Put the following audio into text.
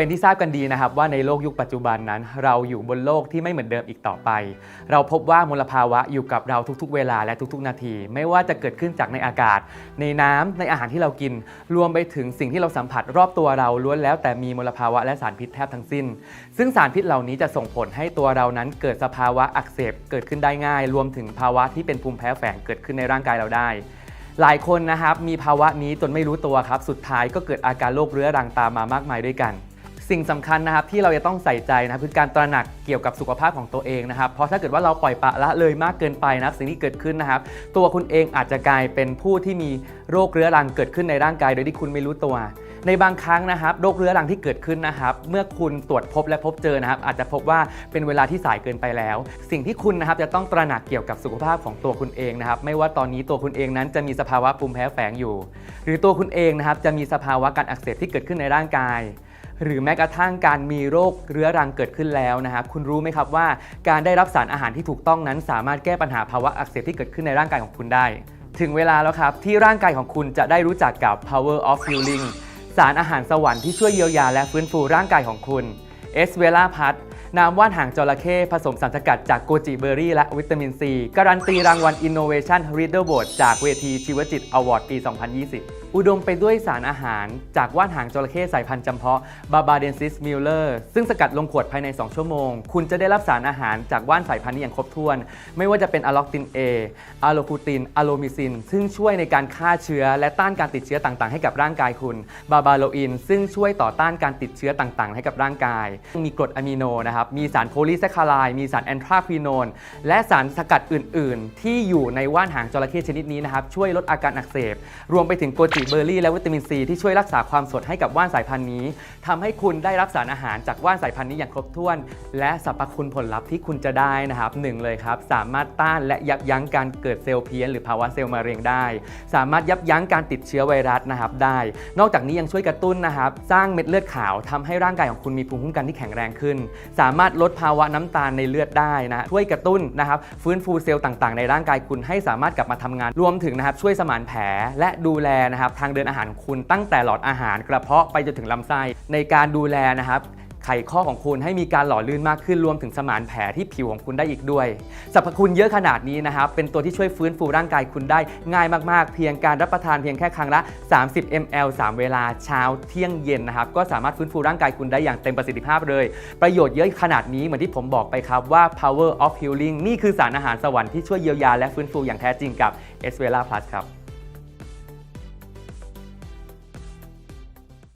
เป็นที่ทราบกันดีนะครับว่าในโลกยุคปัจจุบันนั้น เราอยู่บนโลกที่ไม่เหมือนเดิมอีกต่อไป เราพบว่ามลภาวะอยู่กับเราทุกๆ เวลาและทุกๆ นาที ไม่ว่าจะเกิดขึ้นจากในอากาศ ในน้ำในอาหารที่เรากิน รวมไปถึงสิ่งที่เราสัมผัสรอบตัวเราล้วนแล้วแต่มีมลภาวะและสารพิษแทบทั้งสิ้น ซึ่งสารพิษเหล่านี้จะส่งผลให้ตัวเรานั้นเกิดสภาวะอักเสบเกิดขึ้นได้ง่าย รวมถึงภาวะที่เป็นภูมิแพ้แฝงเกิดขึ้นในร่างกายเราได้หลายคนนะครับมีภาวะนี้จนไม่รู้ตัวครับ สุดท้ายก็เกิดอาการโรคเรื้อรังตามมามากมายด้วยกัน สิ่งสำคัญนะครับที่เราจะต้องใส่ใจนะครับคือการตระหนักเกี่ยวกับสุขภาพของตัวเองนะครับเพราะถ้าเกิดว่าเราปล่อยปละละเลยมากเกินไปนะสิ่งที่เกิดขึ้นนะครับ ตัวคุณเองอาจจะกลายเป็นผู้ที่มีโรคเรื้อรังเกิดขึ้นในร่างกาย โดยที่คุณไม่รู้ตัว ในบางครั้งนะครับ โรคเรื้อรังที่เกิดขึ้นนะครับ เมื่อคุณตรวจพบและพบเจอนะครับ อาจจะพบว่าเป็นเวลาที่สายเกินไปแล้ว สิ่งที่คุณนะครับจะต้องตระหนักเกี่ยวกับสุขภาพของตัวคุณเองนะครับ ไม่ว่าตอนนี้ตัวคุณเองนั้นจะมีสภาวะภูมิแพ้แฝงอยู่ หรือตัวคุณเองนะครับจะมีสภาวะการอักเสบที่เกิดขึ้นในร่างกาย หรือแม้กระทั่งการมีโรคเรื้อรังเกิดขึ้นแล้วนะครับคุณรู้ไหมครับว่าการได้รับสารอาหารที่ถูกต้องนั้น สามารถแก้ปัญหาภาวะอักเสบที่เกิดขึ้นในร่างกายของคุณได้ ถึงเวลาแล้วครับที่ร่างกายของคุณจะได้รู้จักกับ power of healing สารอาหารสวรรค์ที่ช่วยเยียวยาและฟื้นฟูร่างกายของคุณเอสเวล่าพัท น้ำว่านหางจระเข้ผสมสารสกัดจากโกจิเบอร์รี่ และวิตามินซี การันตีรางวัล Innovation Reader Award จากเวทีชีวจิต Award ปี 2020 อุดมไปด้วยสารอาหารจากว่านหางจระเข้สายพันธุ์จำเพาะบาบาเดนซิสมิลเลอร์ซึ่งสกัดลงขวดภายใน 2 ชั่วโมง คุณจะได้รับสารอาหารจากว่านสายพันธุ์นี้อย่างครบถ้วน ไม่ว่าจะเป็นอะล็อกติน A อะโลคูตินอะโลมิซิน ซึ่งช่วยในการฆ่าเชื้อ และต้านการติดเชื้อต่างๆ ให้กับร่างกายคุณบาบาโลอิน ซึ่งช่วยต่อต้านการติดเชื้อต่างๆ ให้กับร่างกาย มีกรดอะมิโนนะครับมีสารโพลีแซคคาไลมีสารแอนทราควินอนและสารสกัดอื่น ๆ ที่อยู่ในว่านหางจระเข้ชนิดนี้นะครับ ช่วยลดอาการอักเสบ รวมไปถึงโกจิเบอร์รี่และวิตามินซีที่ช่วยรักษาความสดให้กับว่านสายพันธุ์นี้ทำให้คุณได้รับสารอาหารจากว่านสายพันธุ์นี้อย่างครบถ้วน และสรรพคุณผลลัพธ์ที่คุณจะได้นะครับหนึ่งเลยครับ สามารถต้านและยับยั้งการเกิดเซลล์เพี้ยนหรือภาวะเซลล์มะเร็งได้ สามารถยับยั้งการติดเชื้อไวรัสนะครับได้ นอกจากนี้ยังช่วยกระตุ้นนะครับ สร้างเม็ดเลือดขาวทำให้ร่างกายของคุณมีภูมิคุ้มกันที่แข็งแรงขึ้น สาามารถลดภาวะน้ำตาลในเลือดได้นะช่วยกระตุ้นนะครับฟื้นฟูเซลล์ต่างๆ ในร่างกายคุณให้สามารถกลับมาทำงานรวมถึงนะครับช่วยสมานแผลและดูแลนะครับทางเดินอาหารคุณตั้งแต่หลอดอาหารกระเพาะไปจนถึงลำไส้ในการดูแลนะครับ ไขข้อของคุณให้มีการหล่อลื่นมากขึ้นรวมถึงสมานแผลที่ผิวของคุณได้อีกด้วยสรรพคุณเยอะขนาดนี้นะครับเป็นตัวที่ช่วยฟื้นฟูร่างกายคุณได้ง่ายมากๆ เพียงการรับประทานเพียงแค่ครั้งละ 30 ml 3 เวลาเช้าเที่ยงเย็นนะครับก็สามารถฟื้นฟูร่างกายคุณได้อย่างเต็มประสิทธิภาพเลย ประโยชน์เยอะขนาดนี้เหมือนที่ผมบอกไปครับว่า power of healing นี่คือสารอาหารสวรรค์ที่ช่วยเยียวยาและฟื้นฟูอย่างแท้จริงกับ e s v e l a Plus ครับ